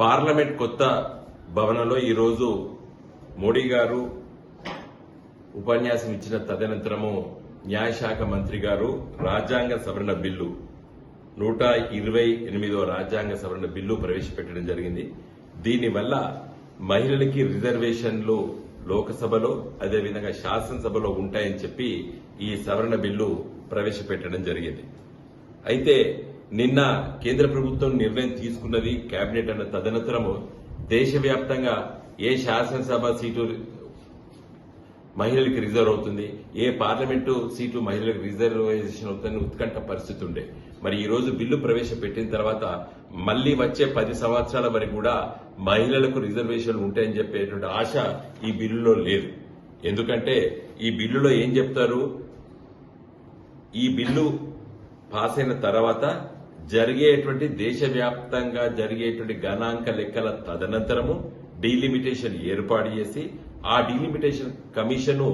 Parliament కొత్త భవనంలో ఈరోజు మోడీ గారు ఉపన్యాసం ఇచ్చిన తదనంతరము న్యాయశాఖ మంత్రి గారు రాజ్యాంగ సవరణ బిల్లు నూట ఇరవై ఎనిమిదో రాజ్యాంగ సవరణ బిల్లు ప్రవేశపెట్టడం జరిగింది. దీనివల్ల మహిళలకి రిజర్వేషన్లు లోకసభలో అదేవిధంగా శాసనసభలో ఉంటాయని చెప్పి ఈ సవరణ బిల్లు ప్రవేశపెట్టడం జరిగింది. అయితే నిన్న కేంద్ర ప్రభుత్వం నిర్ణయం తీసుకున్నది కేబినెట్ అన్న తదనంతరము దేశవ్యాప్తంగా ఏ శాసనసభ సీటు మహిళలకు రిజర్వ్ అవుతుంది ఏ పార్లమెంటు సీటు మహిళలకు రిజర్వేషన్ అవుతుందని ఉత్కంఠ పరిస్థితి ఉండే. మరి ఈ రోజు బిల్లు ప్రవేశపెట్టిన తర్వాత మళ్ళీ వచ్చే పది సంవత్సరాల వరకు కూడా మహిళలకు రిజర్వేషన్లు ఉంటాయని చెప్పేటువంటి ఆశ ఈ బిల్లులో లేదు. ఎందుకంటే ఈ బిల్లులో ఏం చెప్తారు? ఈ బిల్లు పాస్ అయిన తర్వాత జరిగేటువంటి దేశవ్యాప్తంగా జరిగేటువంటి గణాంక లెక్కల తదనంతరము డీలిమిటేషన్ ఏర్పాటు చేసి ఆ డీలిమిటేషన్ కమిషన్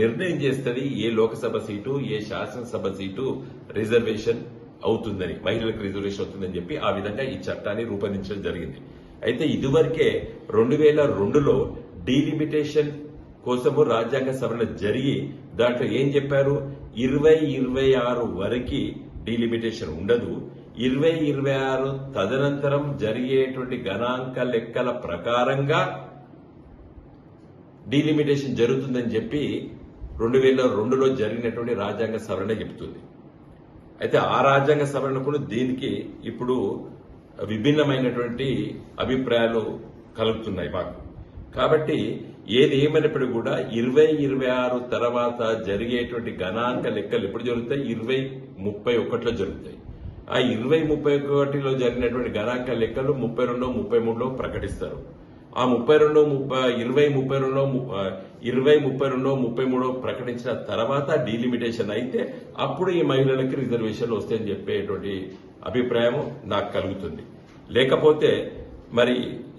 నిర్ణయం చేస్తుంది ఏ లోకసభ సీటు ఏ శాసనసభ సీటు రిజర్వేషన్ అవుతుందని మహిళలకు రిజర్వేషన్ అవుతుందని చెప్పి ఆ విధంగా ఈ చట్టాన్ని రూపొందించడం జరిగింది. అయితే ఇదివరకే రెండు వేల రెండులో డీలిమిటేషన్ కోసము రాజ్యాంగ సవరణ జరిగి దాంట్లో ఏం చెప్పారు? ఇరవై ఇరవై ఆరు వరకు డీలిమిటేషన్ ఉండదు. ఇరవై ఇరవై ఆరు తదనంతరం జరిగేటువంటి గణాంక లెక్కల ప్రకారంగా డీలిమిటేషన్ జరుగుతుందని చెప్పి రెండు వేల రెండులో జరిగినటువంటి రాజ్యాంగ సవరణ చెబుతుంది. అయితే ఆ రాజ్యాంగ సవరణకు దీనికి ఇప్పుడు విభిన్నమైనటువంటి అభిప్రాయాలు కలుగుతున్నాయి మాకు. కాబట్టి ఏది ఏమైనప్పుడు కూడా ఇరవై ఇరవై ఆరు తర్వాత జరిగేటువంటి గణాంక లెక్కలు ఎప్పుడు జరుగుతాయి? ఇరవై ముప్పై ఒకటిలో జరుగుతాయి. ఆ ఇరవై ముప్పై ఒకటిలో జరిగినటువంటి గణాంక లెక్కలు ముప్పై రెండో ముప్పై మూడులో ప్రకటిస్తారు. ఆ ముప్పై రెండో ముప్పై ఇరవై ముప్పై రెండో ఇరవై ముప్పై రెండో ముప్పై మూడో ప్రకటించిన తర్వాత డీలిమిటేషన్ అయితే అప్పుడు ఈ మహిళలకి రిజర్వేషన్లు వస్తాయని చెప్పేటువంటి అభిప్రాయం నాకు కలుగుతుంది. లేకపోతే మరి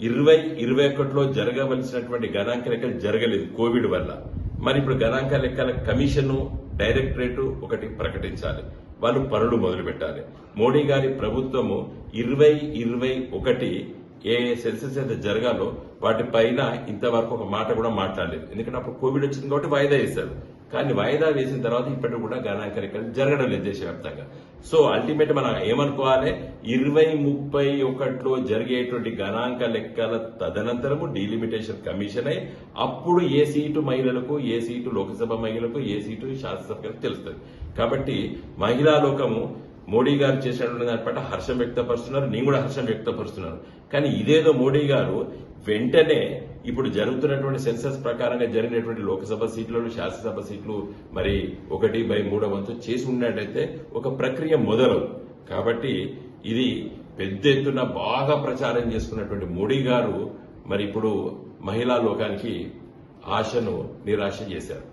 ఇరవై ఇరవై ఒకటిలో జరగవలసినటువంటి గణాంక లెక్కలు జరగలేదు కోవిడ్ వల్ల. మరి ఇప్పుడు గణాంక లెక్కల కమిషన్ డైరెక్టరేటు ఒకటి ప్రకటించాలి. వాళ్ళు పనులు మొదలు పెట్టాలి మోడీ గారి ప్రభుత్వము ఇరవై ఇరవై ఒకటి ఏ సెన్సెస్ అయితే జరగాలో వాటిపైన ఇంతవరకు ఒక మాట కూడా మాట్లాడలేదు. ఎందుకంటే అప్పుడు కోవిడ్ వచ్చింది కాబట్టి వాయిదా వేశారు. కానీ వాయిదా వేసిన తర్వాత ఇప్పటికి కూడా గణాంక లెక్కలు జరగడం లేదు దేశవ్యాప్తంగా. సో అల్టిమేట్ మనం ఏమనుకోవాలి? ఇరవై ముప్పై ఒకటిలో జరిగేటువంటి గణాంక లెక్కల తదనంతరము డీలిమిటేషన్ కమిషన్ అయి అప్పుడు ఏ సీటు మహిళలకు ఏ సీటు లోక్సభ మహిళలకు ఏ సీటు శాసనసభకు తెలుస్తుంది. కాబట్టి మహిళా లోకము మోడీ గారు చేసినటువంటి దాని పట్ల హర్షం వ్యక్తపరుస్తున్నారు. నేను కూడా హర్షం వ్యక్తపరుస్తున్నాను. కానీ ఇదేదో మోడీ గారు వెంటనే ఇప్పుడు జరుగుతున్నటువంటి సెన్సస్ ప్రకారంగా జరిగినటువంటి లోక్సభ సీట్లను శాసనసభ సీట్లు మరి ఒకటి బై మూడో వంతు చేసి ఉన్నట్టయితే ఒక ప్రక్రియ మొదలు. కాబట్టి ఇది పెద్ద ఎత్తున బాగా ప్రచారం చేసుకున్నటువంటి మోడీ గారు మరి ఇప్పుడు మహిళా లోకానికి ఆశను నిరాశ చేశారు.